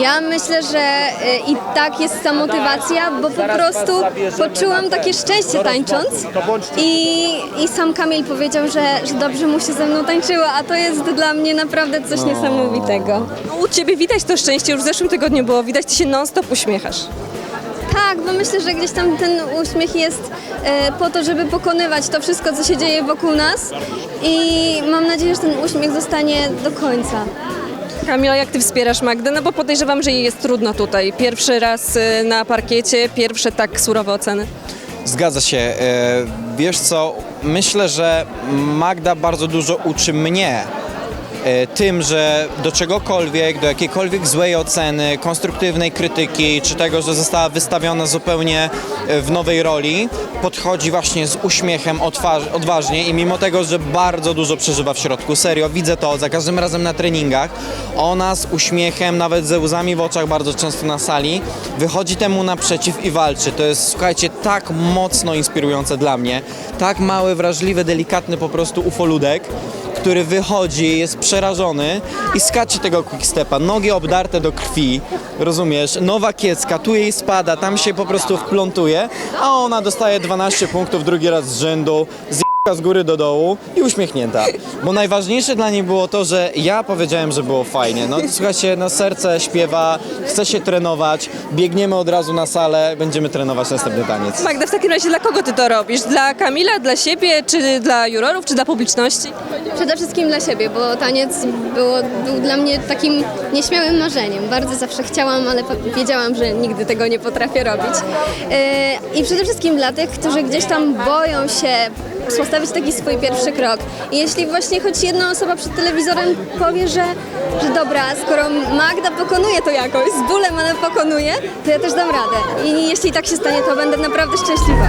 Ja myślę, że y, i tak jest ta motywacja, bo po prostu poczułam takie szczęście tańcząc i, i sam Kamil powiedział, że, że dobrze mu się ze mną tańczyło, a to jest dla mnie naprawdę coś niesamowitego. U Ciebie widać to szczęście, już w zeszłym tygodniu było widać, Ty się non-stop uśmiechasz. Tak, bo myślę, że gdzieś tam ten uśmiech jest e, po to, żeby pokonywać to wszystko, co się dzieje wokół nas i mam nadzieję, że ten uśmiech zostanie do końca. Kamila, jak Ty wspierasz Magdę? No bo podejrzewam, że jej jest trudno tutaj. Pierwszy raz y, na parkiecie, pierwsze tak surowe oceny. Zgadza się. E, Wiesz co, myślę, że Magda bardzo dużo uczy mnie tym, że do czegokolwiek, do jakiejkolwiek złej oceny, konstruktywnej krytyki, czy tego, że została wystawiona zupełnie e, w nowej roli, podchodzi właśnie z uśmiechem odważ- odważnie i mimo tego, że bardzo dużo przeżywa w środku, serio, widzę to za każdym razem na treningach, ona z uśmiechem, nawet ze łzami w oczach bardzo często na sali, wychodzi temu naprzeciw i walczy. To jest, słuchajcie, tak mocno inspirujące dla mnie, tak mały, wrażliwy, delikatny po prostu ufoludek, który wychodzi, jest przerażony i skacze tego quickstepa, nogi obdarte do krwi, rozumiesz, nowa kiecka, tu jej spada, tam się po prostu wplątuje, a ona dostaje 12 punktów drugi raz z rzędu, z z góry do dołu i uśmiechnięta. Bo najważniejsze dla niej było to, że ja powiedziałem, że było fajnie. No słuchajcie, no serce śpiewa, chce się trenować, biegniemy od razu na salę, będziemy trenować następny taniec. Magda, w takim razie dla kogo Ty to robisz? Dla Kamila, dla siebie, czy dla jurorów, czy dla publiczności? Przede wszystkim dla siebie, bo taniec było, był dla mnie takim nieśmiałym marzeniem. Bardzo zawsze chciałam, ale wiedziałam, że nigdy tego nie potrafię robić. Yy, I przede wszystkim dla tych, którzy gdzieś tam boją się postawić taki swój pierwszy krok. I jeśli właśnie choć jedna osoba przed telewizorem powie, że, że dobra, skoro Magda pokonuje to jakoś, z bólem, ale pokonuje, to ja też dam radę. I jeśli tak się stanie, to będę naprawdę szczęśliwa.